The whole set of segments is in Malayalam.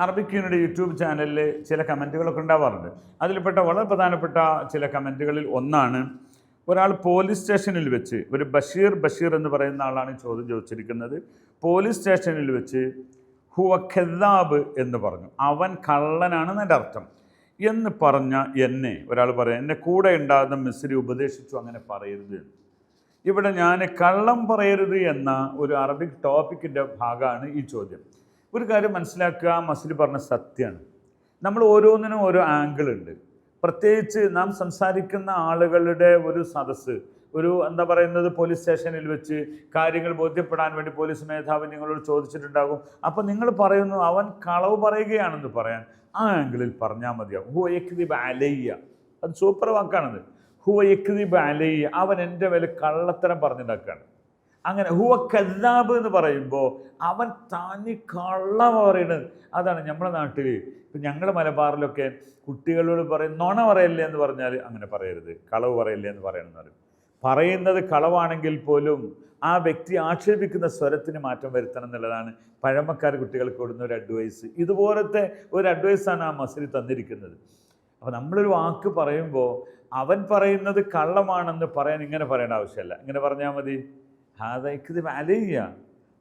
അറബിക്കീനുടെ യൂട്യൂബ് ചാനലിൽ ചില കമന്റുകളൊക്കെ ഉണ്ടാവാറുണ്ട്. അതിൽപ്പെട്ട വളരെ പ്രധാനപ്പെട്ട ചില കമന്റുകളിൽ ഒന്നാണ് ഒരാൾ പോലീസ് സ്റ്റേഷനിൽ വെച്ച് ഒരു ബഷീർ ബഷീർ എന്ന് പറയുന്ന ആളാണ് ചോദ്യം ചോദിച്ചിരിക്കുന്നത്. പോലീസ് സ്റ്റേഷനിൽ വെച്ച് ഹുവ ഖെദാബ് എന്ന് പറഞ്ഞു. അവൻ കള്ളനാണെന്ന് എന്റെ അർത്ഥം. എന്ന് പറഞ്ഞ എന്നെ ഒരാൾ പറയാം എന്നെ കൂടെ ഉണ്ടാകുന്ന മിസ്രി ഉപദേശിച്ചു അങ്ങനെ പറയരുത്. ഇവിടെ ഞാൻ കള്ളം പറയരുത് എന്ന ഒരു അറബിക് ടോപ്പിക്കിന്റെ ഭാഗമാണ് ഈ ചോദ്യം. ഒരു കാര്യം മനസ്സിലാക്കുക മസിൽ പറഞ്ഞ സത്യമാണ് നമ്മൾ ഓരോന്നിനും ഓരോ ആംഗിൾ ഉണ്ട്. പ്രത്യേകിച്ച് നാം സംസാരിക്കുന്ന ആളുകളുടെ ഒരു സദസ്സ് ഒരു എന്താ പറയുന്നത് പോലീസ് സ്റ്റേഷനിൽ വെച്ച് കാര്യങ്ങൾ ബോധ്യപ്പെടാൻ വേണ്ടി പോലീസ് മേധാവി നിങ്ങളോട് ചോദിച്ചിട്ടുണ്ടാകും. അപ്പം നിങ്ങൾ പറയുന്നു അവൻ കളവ് പറയുകയാണെന്ന് പറയാൻ ആ ആംഗിളിൽ പറഞ്ഞാൽ മതിയാവും ഹു യക്തിബ് അലയ്യ. അത് സൂപ്പർ വാക്കാണത്. ഹുവ യക്തിബ് അലയ്യ. അവൻ എന്റെ മേലെ കള്ളത്തരം പറഞ്ഞിട്ടാക്കാണ് അങ്ങനെ ഹുവ കല്ലാബ് എന്ന് പറയുമ്പോൾ അവൻ താഞ്ഞ് കള്ള പറയണത്. അതാണ് നമ്മുടെ നാട്ടിൽ ഇപ്പം ഞങ്ങളുടെ മലബാറിലൊക്കെ കുട്ടികളോട് പറയും നുണ പറയല്ലേ എന്ന് പറഞ്ഞാൽ അങ്ങനെ പറയരുത്. കളവ് പറയല്ലേ എന്ന് പറയണമെന്ന് പറയും പറയുന്നത് കളവാണെങ്കിൽ പോലും ആ വ്യക്തി ആക്ഷേപിക്കുന്ന സ്വരത്തിന് മാറ്റം വരുത്തണം എന്നുള്ളതാണ് പഴമക്കാർ കുട്ടികൾക്ക് കൊടുക്കുന്ന ഒരു അഡ്വൈസ്. ഇതുപോലത്തെ ഒരു അഡ്വൈസാണ് ആ മസിൽ തന്നിരിക്കുന്നത്. അപ്പോൾ നമ്മളൊരു വാക്ക് പറയുമ്പോൾ അവൻ പറയുന്നത് കള്ളമാണെന്ന് പറയാൻ ഇങ്ങനെ പറയേണ്ട ആവശ്യമില്ല. ഇങ്ങനെ പറഞ്ഞാൽ മതി. ഹാദ യക്തിബ് അലയ്യ.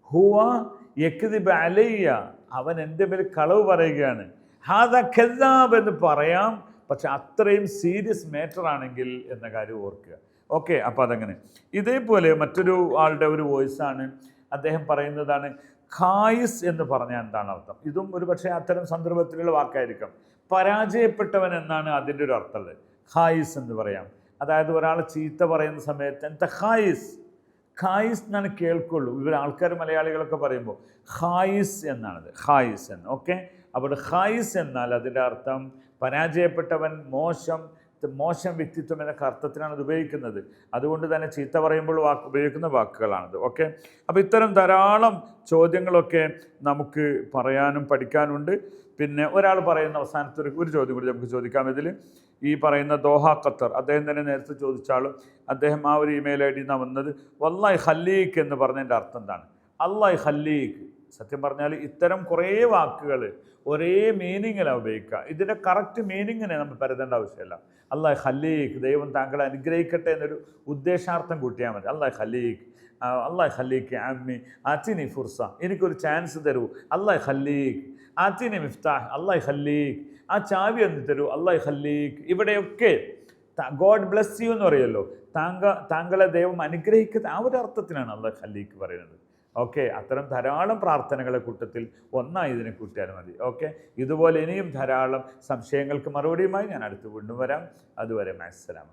ഹുവ യക്തിബ് അലയ്യ. അവൻ എന്റെ മേൽ കളവ് പറയുകയാണ്. ഹാദ ഖദാബ് എന്ന് പറയാം. പക്ഷെ അത്രയും സീരിയസ് മാറ്റർ ആണെങ്കിൽ എന്ന കാര്യം ഓർക്കുക. ഓക്കെ അപ്പോൾ അതങ്ങനെ. ഇതേപോലെ മറ്റൊരു ആളുടെ ഒരു വോയിസാണ് അദ്ദേഹം പറയുന്നതാണ് ഖായിസ് എന്ന് പറഞ്ഞാൽ എന്താണ് അർത്ഥം? ഇതും ഒരു പക്ഷേ അത്തരം സന്ദർഭത്തിലുള്ള വാക്കായിരിക്കാം. പരാജയപ്പെട്ടവൻ എന്നാണ് അതിന്റെ ഒരു അർത്ഥമുള്ളത് ഖായിസ് എന്ന് പറയാം. അതായത് ഒരാൾ ചീത്ത പറയുന്ന സമയത്ത് എന്താ ഖായിസ്? ഖായിസ് എന്നാണ് കേൾക്കുള്ളൂ. ഇവർ ആൾക്കാർ മലയാളികളൊക്കെ പറയുമ്പോൾ ഖായിസ് എന്നാണത്. ഖായിസ് എന്ന്. ഓക്കെ? അപ്പോൾ ഖായിസ് എന്നാൽ അതിന്റെ അർത്ഥം പരാജയപ്പെട്ടവൻ മോശം മോശം വ്യക്തിത്വം എന്ന അർത്ഥത്തിനാണ് ഇത് ഉപയോഗിക്കുന്നത്. അതുകൊണ്ട് തന്നെ ചീത്ത പറയുമ്പോൾ വാക്ക് ഉപയോഗിക്കുന്ന വാക്കുകളാണിത്. ഓക്കെ? അപ്പോൾ ഇത്തരം ധാരാളം ചോദ്യങ്ങളൊക്കെ നമുക്ക് പറയാനും പഠിക്കാനുണ്ട്. പിന്നെ ഒരാൾ പറയുന്ന അവസാനത്തെ ഒരു ഒരു ചോദ്യം കൂടി നമുക്ക് ചോദിക്കാം ഇതിൽ. ഈ പറയുന്ന ദോഹ ഖത്തർ. അദ്ദേഹം തന്നെ നേരത്തെ ചോദിച്ചാളും അദ്ദേഹം ആ ഒരു ഇമെയിൽ ഐ ഡിന്നാണ് വന്നത് വല്ലായ് ഹല്ലീഖ് എന്ന് പറഞ്ഞതിന്റെ അർത്ഥം എന്താണ്? അല്ലായ് ഹല്ലീഖ് സത്യം പറഞ്ഞാൽ ഇത്തരം കുറേ വാക്കുകൾ ഒരേ മീനിങ്ങിലാണ് ഉപയോഗിക്കുക. ഇതിന്റെ കറക്റ്റ് മീനിങ്ങിനെ നമ്മൾ പരതേണ്ട ആവശ്യമില്ല. അള്ളാഹ് ഹല്ലീഖ് ദൈവം താങ്കളെ അനുഗ്രഹിക്കട്ടെ എന്നൊരു ഉദ്ദേശാർത്ഥം കൂട്ടിയാൽ മതി. അള്ളാഹ് ഹല്ലീഖ് അള്ളാഹ് ഹല്ലീഖ് അമ്മി ആറ്റിനി ഫുർസ എനിക്കൊരു ചാൻസ് തരൂ. അള്ളാഹ് ഹല്ലീഖ് ആറ്റിനി മിഫ്താഹ് അള്ളാഹ് ഹല്ലീഖ് ആ ചാവി ഒന്ന് തരൂ. അള്ളാഹ് ഹല്ലീഖ് ഇവിടെയൊക്കെ ഗോഡ് ബ്ലെസ് യു എന്ന് പറയുമല്ലോ താങ്ക താങ്കളെ ദൈവം അനുഗ്രഹിക്കുന്ന ആ ഒരു അർത്ഥത്തിനാണ് അള്ളാഹ് ഹല്ലീഖ് പറയുന്നത്. ഓക്കെ അത്തരം ധാരാളം പ്രാർത്ഥനകളെ കൂട്ടത്തിൽ ഒന്നായി ഇതിനെ കൂട്ടിയാൽ മതി. ഓക്കെ ഇതുപോലെ ഇനിയും ധാരാളം സംശയങ്ങൾക്ക് മറുപടിയുമായി ഞാൻ അടുത്ത് വീണ്ടും വരാം. അതുവരെ മാസ്സലാമ